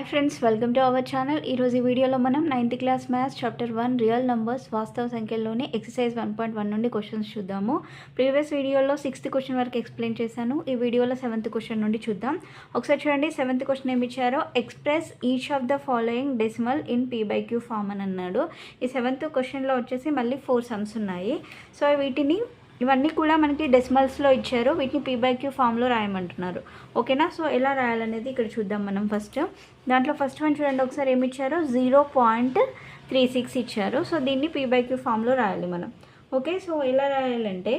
Hi friends welcome to our channel ఈరోజు ఈ వీడియోలో మనం ninth class maths chapter one real numbers వాస్తవ సంఖ్యలోని ఎక్సర్సైజ్ వన్ పాయింట్ వన్ నుండి క్వశ్చన్స్ చూద్దాము. ప్రీవియస్ వీడియోలో సిక్స్త్ క్వశ్చన్ వరకు ఎక్స్ప్లెయిన్ చేశాను. ఈ వీడియోలో సెవెంత్ క్వశ్చన్ నుండి చూద్దాం. ఒకసారి చూడండి సెవెంత్ క్వశ్చన్ ఏమి ఇచ్చారో? Express each of the following decimal in p by q form అని అన్నాడు. ఈ సెవెంత్ క్వశ్చన్లో వచ్చేసి మళ్ళీ ఫోర్ సమ్స్ ఉన్నాయి. సో వీటిని ఇవన్నీ కూడా మనకి డెసిమల్స్లో ఇచ్చారు. వీటిని పీ బై క్యూ ఫామ్లో రాయమంటున్నారు. ఓకేనా సో ఎలా రాయాలనేది ఇక్కడ చూద్దాం మనం ఫస్ట్ దాంట్లో ఫస్ట్ వన్ చూడండి. ఒకసారి ఏమి ఇచ్చారో? జీరో పాయింట్ త్రీ సిక్స్ ఇచ్చారు. సో దీన్ని పీ బై క్యూ ఫామ్లో రాయాలి మనం. ఓకే సో ఎలా రాయాలంటే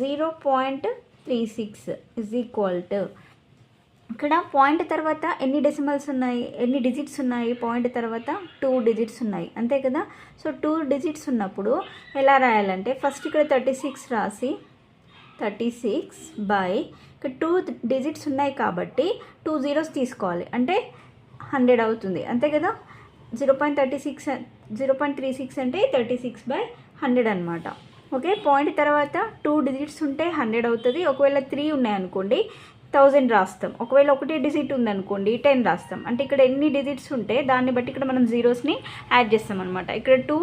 zero point three six is equal to ఇక్కడ పాయింట్ తర్వాత ఎన్ని డెసిమల్స్ ఉన్నాయి ఎన్ని డిజిట్స్ ఉన్నాయి పాయింట్ తర్వాత టూ డిజిట్స్ ఉన్నాయి. అంతే కదా? సో టూ డిజిట్స్ ఉన్నప్పుడు ఎలా రాయాలంటే ఫస్ట్ ఇక్కడ థర్టీ సిక్స్ రాసి థర్టీ సిక్స్ బై ఇక్కడ టూ డిజిట్స్ ఉన్నాయి కాబట్టి టూ జీరోస్ తీసుకోవాలి. అంటే హండ్రెడ్ అవుతుంది. అంతే కదా? Zero point thirty six zero point three six అంటే థర్టీ సిక్స్ బై హండ్రెడ్ అనమాట ఓకే? పాయింట్ తర్వాత టూ డిజిట్స్ ఉంటే హండ్రెడ్ అవుతుంది. ఒకవేళ త్రీ ఉన్నాయనుకోండి థౌజండ్ రాస్తాం. ఒకవేళ ఒకటే డిజిట్ ఉందనుకోండి టెన్ రాస్తాం. అంటే ఇక్కడ ఎన్ని డిజిట్స్ ఉంటే దాన్ని బట్టి ఇక్కడ మనం జీరోస్ని యాడ్ చేస్తాం అనమాట ఇక్కడ టూ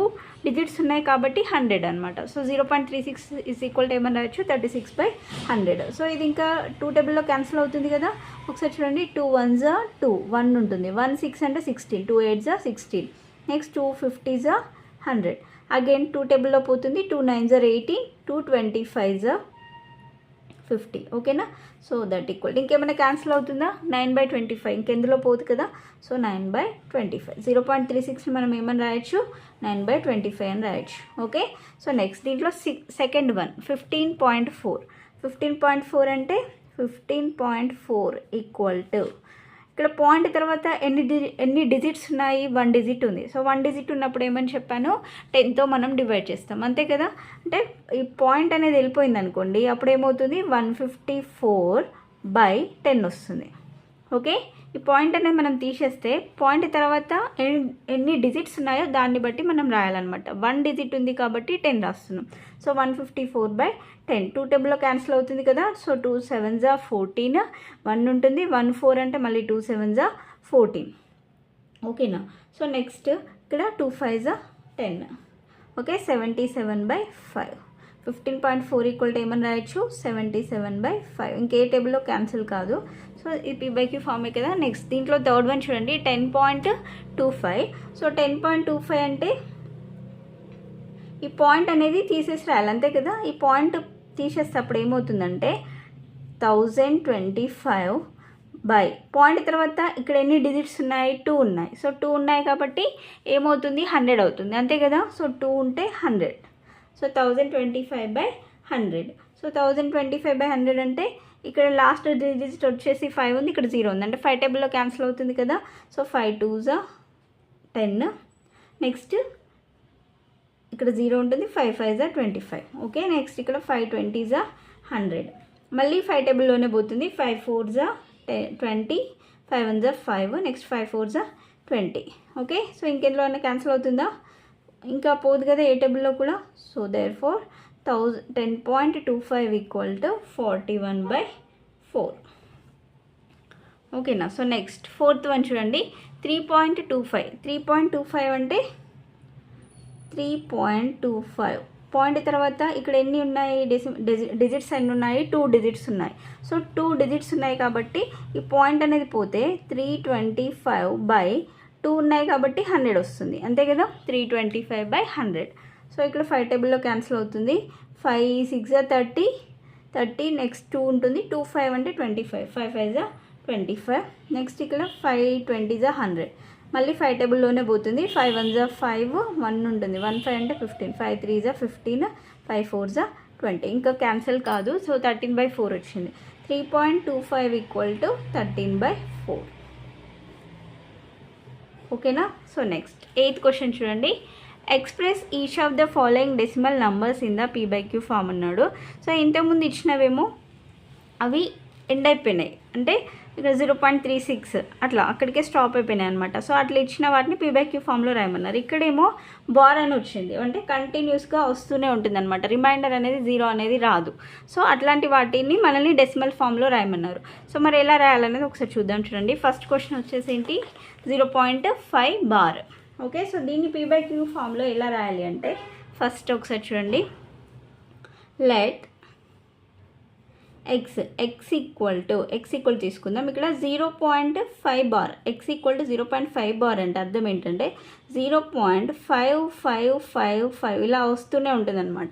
డిజిట్స్ ఉన్నాయి కాబట్టి హండ్రెడ్ అనమాట so zero point three six is equal to ఏమని రాయొచ్చు? Thirty six by hundred so ఇది ఇంకా టూ టేబుల్లో క్యాన్సిల్ అవుతుంది కదా? ఒకసారి చూడండి. టూ వన్ జా టూ వన్ ఉంటుంది. వన్ సిక్స్ అంటే సిక్స్టీన్ టూ ఎయిట్ జా సిక్స్టీన్ నెక్స్ట్ టూ ఫిఫ్టీ జా హండ్రెడ్ అగైన్ టూ టేబుల్లో పోతుంది. Two nine జర్ eighteen two twenty five fifty ఓకేనా? సో దట్ ఈక్వల్ ఇంకేమైనా క్యాన్సిల్ అవుతుందా? నైన్ బై ట్వంటీ ఫైవ్ ఇంకెందులో పోదు కదా? So nine by twenty five zero point three సిక్స్ని మనం ఏమని రాయొచ్చు? నైన్ బై ట్వంటీ ఫైవ్ అని రాయొచ్చు. ఓకే? సో నెక్స్ట్ దీంట్లో second one fifteen point four fifteen point four అంటే fifteen point four equal to ఇక్కడ పాయింట్ తర్వాత ఎన్ని డిజి ఎన్ని డిజిట్స్ ఉన్నాయి? వన్ డిజిట్ ఉంది. సో వన్ డిజిట్ ఉన్నప్పుడు ఏమని చెప్పాను? టెన్తో మనం డివైడ్ చేస్తాం. అంతే కదా? అంటే ఈ పాయింట్ అనేది వెళ్ళిపోయింది అనుకోండి. అప్పుడు ఏమవుతుంది? One fifty four by ten వస్తుంది. ఓకే? ఈ పాయింట్ అనేది మనం తీసేస్తే పాయింట్ తర్వాత ఎన్ని ఎన్ని డిజిట్స్ ఉన్నాయో దాన్ని బట్టి మనం రాయాలన్నమాట. వన్ డిజిట్ ఉంది కాబట్టి టెన్ రాస్తున్నాం. So one fifty four by ten two టేబుల్లో క్యాన్సిల్ అవుతుంది కదా. సో టూ సెవెన్ జా ఫోర్టీన్ వన్ ఉంటుంది. వన్ ఫోర్ అంటే మళ్ళీ టూ సెవెన్ జా ఫోర్టీన్ ఓకేనా సో నెక్స్ట్ ఇక్కడ టూ ఫైవ్ జా ten okay seventy seven by five fifteen point four equal to ఏమని రాయొచ్చు? సెవెంటీ సెవెన్ బై ఫైవ్ ఇంకే టేబుల్లో క్యాన్సిల్ కాదు. సో ఈ పీ బై క్యూ కదా. నెక్స్ట్ దీంట్లో థర్డ్ వన్ చూడండి. Ten point two five. So ten point two five అంటే ఈ పాయింట్ అనేది తీసేసి రాయాలి. అంతే కదా? ఈ పాయింట్ తీసేస్తే అప్పుడు ఏమవుతుందంటే thousand twenty five by. Point తర్వాత ఇక్కడ ఎన్ని డిజిట్స్ ఉన్నాయి? టూ ఉన్నాయి. సో టూ ఉన్నాయి కాబట్టి ఏమవుతుంది? హండ్రెడ్ అవుతుంది. అంతే కదా? సో టూ ఉంటే hundred. So thousand twenty five by hundred. So thousand twenty five by hundred అంటే ఇక్కడ లాస్ట్ డిజిట్ వచ్చేసి ఫైవ్ ఉంది ఇక్కడ జీరో ఉంది. అంటే ఫైవ్ టేబుల్లో క్యాన్సిల్ అవుతుంది కదా సో ఫైవ్ టూ జా టెన్ నెక్స్ట్ ఇక్కడ జీరో ఉంటుంది ఫైవ్ ఫైవ్ జా ట్వంటీ ఫైవ్ ఓకే నెక్స్ట్ ఇక్కడ ఫైవ్ ట్వంటీ జా హండ్రెడ్ మళ్ళీ ఫైవ్ టేబుల్లోనే పోతుంది ఫైవ్ ఫోర్ జా ట్వంటీ ఫైవ్ వన్ జా ఫైవ్ నెక్స్ట్ ఫైవ్ ఫోర్ జా ట్వంటీ ఓకే సో ఇంకెందులో అయినా క్యాన్సిల్ అవుతుందా? ఇంకా పోదు కదా ఏ టేబుల్లో కూడా so there four thousand ten point two five equal to forty one by four ఓకేనా సో నెక్స్ట్ ఫోర్త్ వన్ చూడండి. Three point two five three point two five అంటే? Three point two five point తర్వాత ఇక్కడ ఎన్ని ఉన్నాయి? డిసి digits ఎన్ని ఉన్నాయి? టూ డిజిట్స్ ఉన్నాయి. సో టూ డిజిట్స్ ఉన్నాయి కాబట్టి ఈ పాయింట్ అనేది పోతే three twenty five by two ఉన్నాయి కాబట్టి హండ్రెడ్ వస్తుంది. అంతే కదా? Three twenty five by hundred so ఇక్కడ ఫైవ్ టేబుల్లో క్యాన్సిల్ అవుతుంది. Five six thirty thirty next two ఉంటుంది. టూ ఫైవ్ అంటే ట్వంటీ ఫైవ్ ఫైవ్ ఫైవ్ జా ట్వంటీ ఫైవ్ నెక్స్ట్ ఇక్కడ ఫైవ్ ట్వంటీ జా హండ్రెడ్ మళ్ళీ ఫైవ్ టేబుల్లోనే పోతుంది. ఫైవ్ వన్ జా ఫైవ్ వన్ ఉంటుంది. వన్ ఫైవ్ అంటే ఫిఫ్టీన్ ఫైవ్ త్రీ జా ఫిఫ్టీన్ ఫైవ్ ఫోర్ జా ట్వంటీ ఇంకా క్యాన్సిల్ కాదు. సో థర్టీన్ బై ఫోర్ వచ్చింది. Three point two five equal to thirteen by four ఓకేనా సో నెక్స్ట్ ఎయిత్ క్వశ్చన్ చూడండి. Express each of the following decimal numbers in the p by q form అన్నాడు. So ఇంతకుముందు ఇచ్చినవేమో అవి end అయిపోయినాయి. అంటే ఇక్కడ జీరో పాయింట్ త్రీ సిక్స్ అట్లా అక్కడికే స్టాప్ అయిపోయినాయి అనమాట సో అట్లా ఇచ్చిన వాటిని పీబ్యాక్యూ ఫామ్లో రాయమన్నారు. ఇక్కడేమో బార్ అని వచ్చింది. అంటే కంటిన్యూస్గా వస్తూనే ఉంటుంది అనమాట రిమైండర్ అనేది జీరో అనేది రాదు. సో అట్లాంటి వాటిని మనల్ని డెసిమల్ ఫామ్లో రాయమన్నారు. సో మరి ఎలా రాయాలనేది ఒకసారి చూద్దాం చూడండి. ఫస్ట్ క్వశ్చన్ వచ్చేసి ఏంటి? Zero point five bar. Okay so దీన్ని పీబ్యాక్యూ ఫామ్లో ఎలా రాయాలి అంటే ఫస్ట్ ఒకసారి చూడండి. Let x x equal to x equal తీసుకుందాం. ఇక్కడ zero point five bar x equal to zero point five bar అంటే అర్థం ఏంటంటే zero point five five five five ఇలా వస్తూనే ఉంటుందన్నమాట.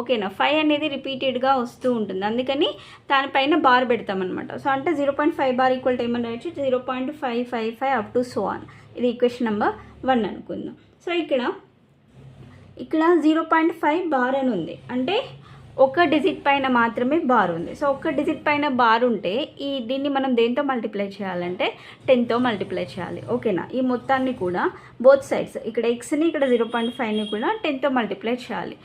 ఓకేనా ఫైవ్ అనేది రిపీటెడ్గా వస్తూ ఉంటుంది. అందుకని దానిపైన బార్ పెడతామన్నమాట. సో అంటే zero point five bar equal to ఏమని రాయొచ్చు? Zero point five five five up to so on ఇది ఈక్వేషన్ నెంబర్ వన్ అనుకుందాం. సో ఇక్కడ ఇక్కడ జీరో పాయింట్ ఫైవ్ బార్ అని ఉంది. అంటే ఒక డిజిట్ పైన మాత్రమే బార్ ఉంది. సో ఒక డిజిట్ పైన బార్ ఉంటే ఈ దీన్ని మనం దేంతో మల్టిప్లై చేయాలంటే టెన్తో మల్టిప్లై చేయాలి. ఓకేనా ఈ మొత్తాన్ని కూడా బోత్ సైడ్స్ ఇక్కడ ఎక్స్ని ఇక్కడ జీరో పాయింట్ ఫైవ్ని కూడా టెన్తో మల్టిప్లై చేయాలి.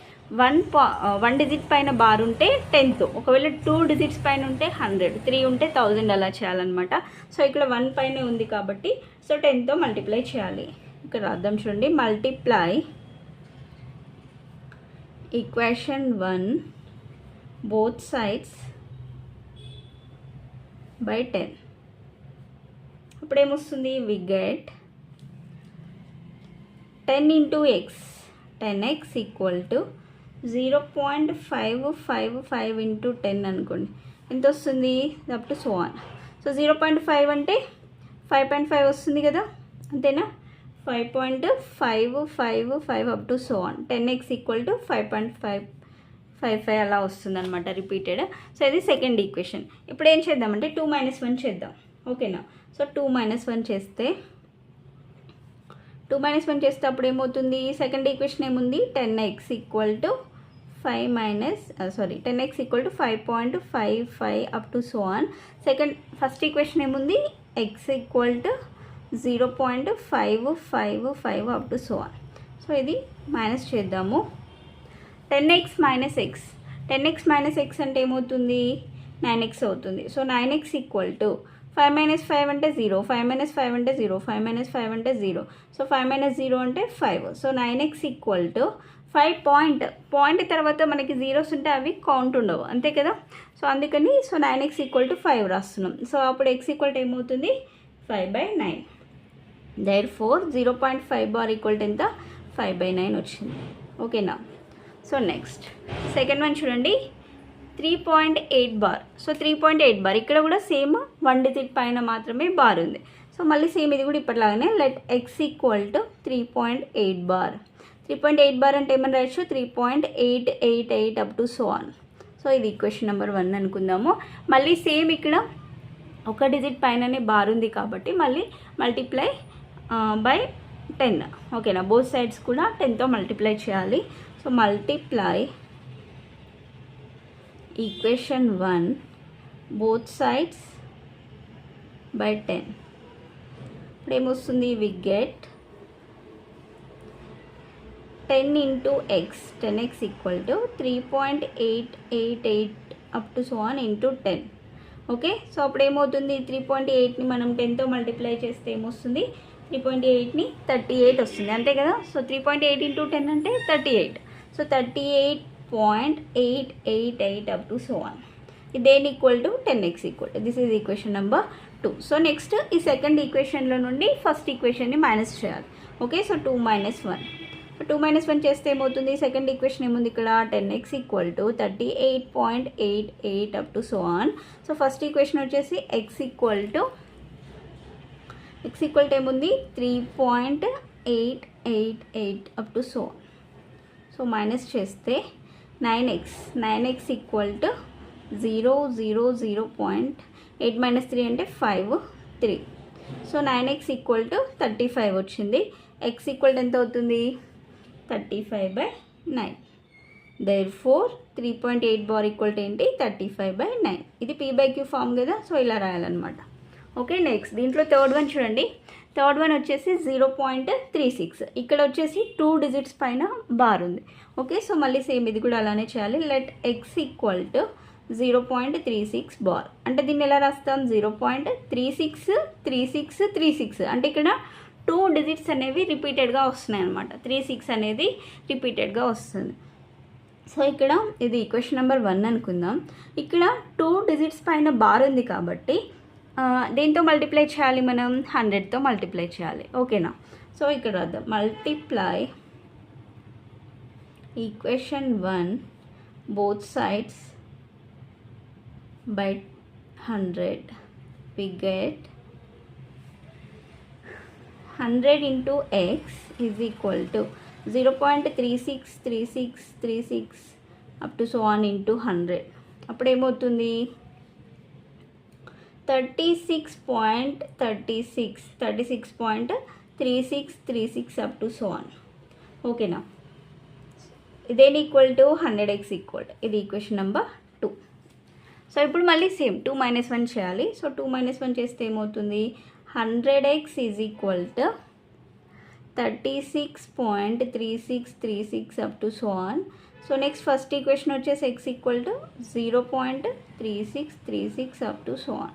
వన్ పా వన్ డిజిట్ పైన బార్ ఉంటే టెన్త్ ఒకవేళ టూ డిజిట్స్ పైన ఉంటే హండ్రెడ్ త్రీ ఉంటే థౌజండ్ అలా చేయాలన్నమాట. సో ఇక్కడ వన్ పైన ఉంది కాబట్టి సో టెన్తో మల్టిప్లై చేయాలి. ఇక్కడ అర్థం చూడండి. Multiply equation one both sides by ten అప్పుడు ఏమొస్తుంది? We get ten into x ten x equal to zero point five five five into ten అనుకోండి. ఎంత వస్తుంది? Up to so on so zero point five అంటే five point five వస్తుంది కదా అంతేనా? Five point five five five up to so on ten x equal to five point five five five అలా వస్తుందన్నమాట repeated so ఇది second equation ఇప్పుడు ఏం చేద్దామంటే టూ మైనస్ వన్ చేద్దాం. ఓకేనా? సో టూ మైనస్ వన్ చేస్తే టూ మైనస్ వన్ చేస్తే అప్పుడు ఏమవుతుంది? సెకండ్ ఈక్వేషన్ ఏముంది? Ten x equal to five minus sorry ten x equal to five point five five up to so on second first equation ఏముంది? X equal to zero point five five five up to so on so ఇది minus చేద్దాము. Ten x minus x ten x minus x అంటే ఏమవుతుంది? Nine x అవుతుంది. So nine x equal to five minus five అంటే zero five minus five అంటే zero five minus five అంటే zero so five minus zero అంటే five so nine x equal to five point point తర్వాత మనకి zeros ఉంటే అవి count ఉండవు. అంతే కదా? సో అందుకని so nine x equal to five రాస్తున్నాం. సో అప్పుడు ఎక్స్ ఈక్వల్ టు ఏమవుతుంది? Five by nine therefore zero point five bar equal to ఎంత? ఫైవ్ బై నైన్ వచ్చింది. ఓకేనా సో నెక్స్ట్ సెకండ్ వన్ చూడండి. Three point eight bar so three point eight bar ఇక్కడ కూడా same one digit పైన మాత్రమే bar ఉంది. సో మళ్ళీ సేమ్ ఇది కూడా ఇప్పటిలాగానే. Let x equal to three point eight bar three point eight bar అంటే ఏమని రాయొచ్చు? Three point eight eight eight up to so on so ఇది ఈక్వేషన్ నెంబర్ వన్ అనుకుందాము. మళ్ళీ సేమ్ ఇక్కడ ఒక డిజిట్ పైననే బార్ ఉంది కాబట్టి మళ్ళీ మల్టిప్లై బై టెన్ ఓకేనా? బోత్ సైడ్స్ కూడా టెన్తో మల్టిప్లై చేయాలి. So multiply equation one both sides by ten ఇప్పుడు ఏమొస్తుంది we get ten into x ten x equal to three point eight eight eight up to so on into ten. Okay? So అప్పుడు ఏమవుతుంది? Three point ఎయిట్ని మనం టెన్తో multiply చేస్తే ఏమొస్తుంది? Three point ఎయిట్ని thirty eight వస్తుంది. అంతే కదా? So three point eight into ten అంటే thirty eight. So thirty eight point eight eight eight up to so on దేని equal to? Ten x equal this is equation number two so next ఈ second ఈక్వేషన్లో నుండి first ఈక్వేషన్ని minus చేయాలి. Okay? So two minus one. Two minus one చేస్తే ఏమవుతుంది? Second equation ఏముంది ఇక్కడ? Ten x equal to thirty eight point eight eight up to so on so first equation వచ్చేసి x equal to x equal to ఏముంది? Three point eight eight eight up to so on so minus చేస్తే nine x nine x equal to zero zero zero point eight minus three అంటే five three so nine x equal to thirty five వచ్చింది. X equal to ఎంత అవుతుంది? Thirty five by nine therefore three point eight bar equal to ఏంటి? Thirty five by nine ఇది p by queue form కదా so ఇలా రాయాలన్నమాట. Okay next దీంట్లో third one చూడండి. థర్డ్ వన్ వచ్చేసి జీరో పాయింట్ త్రీ సిక్స్ ఇక్కడ వచ్చేసి టూ డిజిట్స్ పైన బార్ ఉంది. ఓకే సో మళ్ళీ సేమ్ ఇది కూడా అలానే చేయాలి. Let x equal to zero point three six bar అంటే దీన్ని ఎలా రాస్తాం? Zero point three six three six three six అంటే ఇక్కడ టూ డిజిట్స్ అనేవి రిపీటెడ్గా వస్తున్నాయి అనమాట త్రీ సిక్స్ అనేది రిపీటెడ్గా వస్తుంది. సో ఇక్కడ ఇది ఈక్వేషన్ నెంబర్ వన్ అనుకుందాం. ఇక్కడ టూ డిజిట్స్ పైన బార్ ఉంది కాబట్టి దేంతో మల్టిప్లై చేయాలి మనం? హండ్రెడ్తో మల్టిప్లై చేయాలి. ఓకేనా? సో ఇక్కడ వద్దాం multiply equation one both sides by hundred. We get hundred into x is equal to zero point three six three six three six up to so on into hundred. అప్పుడు ఏమవుతుంది thirty six point thirty six thirty six point three six three six up to so on. ఓకేనా? ఇదేన్ equal to? Hundred x equal ఇది equation number two. So ఇప్పుడు మళ్ళీ same two minus one చేయాలి. So two minus one చేస్తే ఏమవుతుంది? Hundred x is equal to thirty six point three six three six up to so on. So next first equation వచ్చేసి x equal to zero point three six three six up to so on.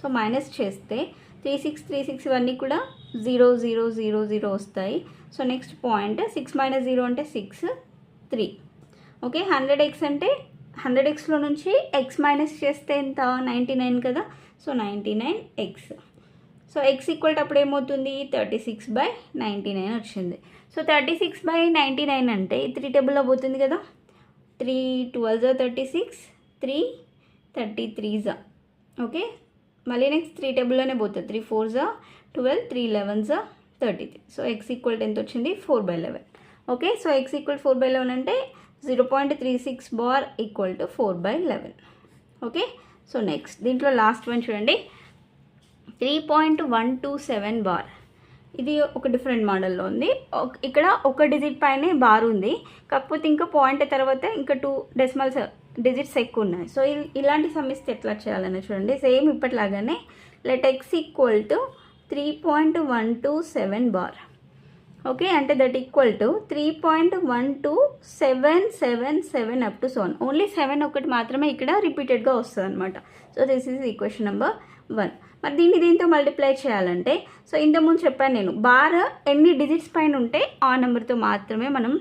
So minus చేస్తే three six three six ఇవన్నీ కూడా zero zero zero zero వస్తాయి. So next point six minus zero అంటే six three. Okay hundred x అంటే hundred ఎక్స్లో నుంచి X minus చేస్తే ఎంత? నైంటీ నైన్ కదా. So ninety nine x. So x equal అప్పుడు ఏమవుతుంది? Thirty six by ninety nine వచ్చింది. So thirty six by ninety nine అంటే త్రీ టేబుల్లో పోతుంది కదా? Three twelve thirty six three thirty త్రీజా okay మళ్ళీ నెక్స్ట్ త్రీ టేబుల్లోనే పోతుంది. త్రీ ఫోర్ జా ట్వెల్వ్ త్రీ లెవెన్ జా thirty three so x equal ఎంత వచ్చింది? Four by eleven okay so x equal four by eleven అంటే zero point three six bar equal to four by eleven okay so next దీంట్లో last one చూడండి. Three point one two seven bar. ఇది ఒక different మోడల్లో ఉంది. ఇక్కడ ఒక digit పైనే బార్ ఉంది. కాకపోతే ఇంకా పాయింట్ తర్వాత ఇంకా టూ డెసిమల్స్ డిజిట్స్ ఎక్కువ ఉన్నాయి. సో ఇలాంటి సమస్య ఎట్లా చేయాలని చూడండి. Same ఇప్పటిలాగానే let x equal to three point one two seven bar okay అంటే that equal to three point one two seven seven seven up to seven only seven ఒకటి మాత్రమే ఇక్కడ రిపీటెడ్గా వస్తుంది అనమాట so this is equation number one మరి దీన్ని దీంతో మల్టిప్లై చేయాలంటే సో ఇంతకుముందు చెప్పాను నేను బార్ ఎన్ని డిజిట్స్ పైన ఉంటే ఆ నెంబర్తో మాత్రమే మనం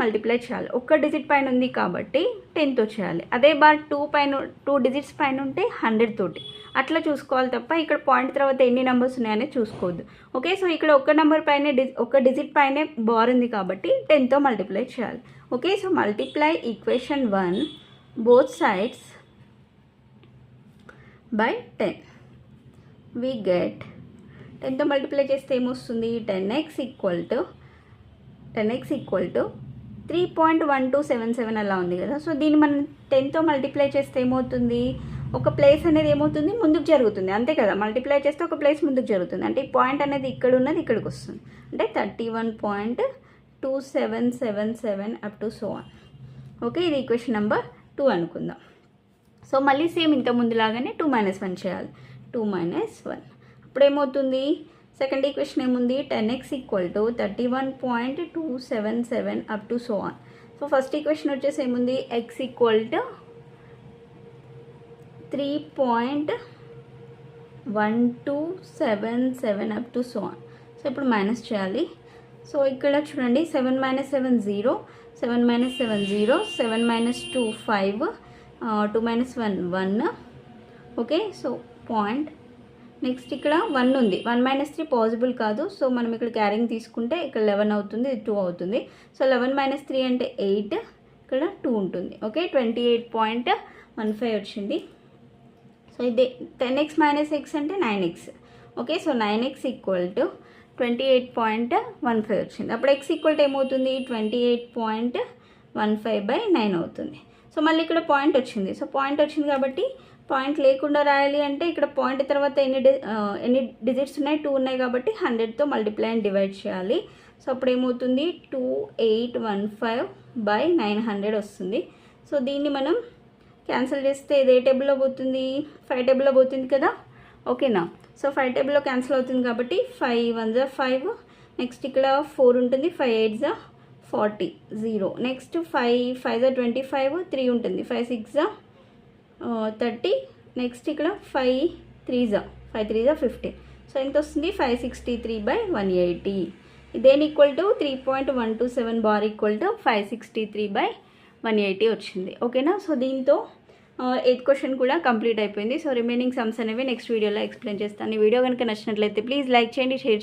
మల్టిప్లై చేయాలి. ఒక్క డిజిట్ పైన ఉంది కాబట్టి టెన్తో చేయాలి అదే బార్ టూ పైన టూ డిజిట్స్ పైన ఉంటే హండ్రెడ్ తోటి. అట్లా చూసుకోవాలి తప్ప ఇక్కడ పాయింట్ తర్వాత ఎన్ని నెంబర్స్ ఉన్నాయనే చూసుకోవద్దు. ఓకే సో ఇక్కడ ఒక నెంబర్ పైన డి ఒక డిజిట్ పైనే బార్ ఉంది కాబట్టి టెన్తో మల్టిప్లై చేయాలి. Okay so multiply equation one both sides by ten. We get టెన్తో multiply చేస్తే ఏమొస్తుంది? Ten x equal to ten x equal to three point one two seven seven అలా ఉంది కదా. సో దీన్ని మనం టెన్తో మల్టిప్లై చేస్తే ఏమవుతుంది? ఒక ప్లేస్ అనేది ఏమవుతుంది? ముందుకు జరుగుతుంది. అంతే కదా. మల్టిప్లై చేస్తే ఒక ప్లేస్ ముందుకు జరుగుతుంది. అంటే ఈ పాయింట్ అనేది ఇక్కడ ఉన్నది ఇక్కడికి వస్తుంది. అంటే thirty one point two seven seven seven up to so on okay ఇది ఈక్వేషన్ నెంబర్ టూ అనుకుందాం. సో మళ్ళీ సేమ్ ఇంత ముందులాగానే టూ మైనస్ వన్ చేయాలి. టూ మైనస్ వన్ అప్పుడు ఏమవుతుంది సెకండ్ ఈక్వేషన్ ఏముంది? Ten x equal to thirty one point two seven seven up to so on so first equation వచ్చేసి ఏముంది? X equal to three point one two seven seven up to so on so ఇప్పుడు minus చేయాలి. So ఇక్కడ చూడండి. Seven minus seven zero seven minus seven zero seven minus two five two minus one one okay so point next ఇక్కడ one ఉంది. One minus three possible కాదు. So మనం ఇక్కడ carrying తీసుకుంటే ఇక్కడ లెవెన్ అవుతుంది ఇది టూ అవుతుంది. సో లెవెన్ మైనస్ త్రీ అంటే ఎయిట్ ఇక్కడ టూ ఉంటుంది. Okay twenty eight point one five వచ్చింది. సో ఇది టెన్ ఎక్స్ మైనస్ ఎక్స్ అంటే nine x okay so nine x equal to twenty eight point one five వచ్చింది. అప్పుడు x equal to ఏమవుతుంది? Twenty eight point one five by nine అవుతుంది. So మళ్ళీ ఇక్కడ point వచ్చింది. సో పాయింట్ వచ్చింది కాబట్టి పాయింట్ లేకుండా రాయాలి అంటే ఇక్కడ పాయింట్ తర్వాత ఎన్ని డి ఎన్ని డిజిట్స్ ఉన్నాయి? టూ ఉన్నాయి కాబట్టి హండ్రెడ్తో మల్టిప్లై అండ్ డివైడ్ చేయాలి. సో అప్పుడు ఏమవుతుంది? Two eight one five by nine hundred వస్తుంది. సో దీన్ని మనం క్యాన్సిల్ చేస్తే ఇది ఏ టేబుల్లో పోతుంది? ఫైవ్ టేబుల్లో పోతుంది కదా? ఓకేనా సో ఫైవ్ టేబుల్లో క్యాన్సిల్ అవుతుంది కాబట్టి ఫైవ్ వన్ జా ఫైవ్ నెక్స్ట్ ఇక్కడ ఫోర్ ఉంటుంది. ఫైవ్ ఎయిట్ జా forty zero next five five జా ట్వంటీ ఫైవ్ త్రీ ఉంటుంది. ఫైవ్ సిక్స్ జా థర్టీ. నెక్స్ట్ ఇక్కడ ఫైవ్ త్రీజా ఫైవ్ త్రీజా ఫిఫ్టీ సో ఎంత వస్తుంది? Five sixty three by one eighty దేని equal to three point one two seven bar equal to five sixty three by one eighty వచ్చింది ఓకేనా సో దీంతో ఎయిత్ క్వశ్చన్ కూడా కంప్లీట్ అయిపోయింది. సో రిమైనింగ్ సమ్స్ అనేవి next వీడియోలో ఎక్స్ప్లెయిన్ చేస్తాను. ఈ వీడియో కనుక నచ్చినట్లయితే ప్లీజ్ లైక్ చేయండి షేర్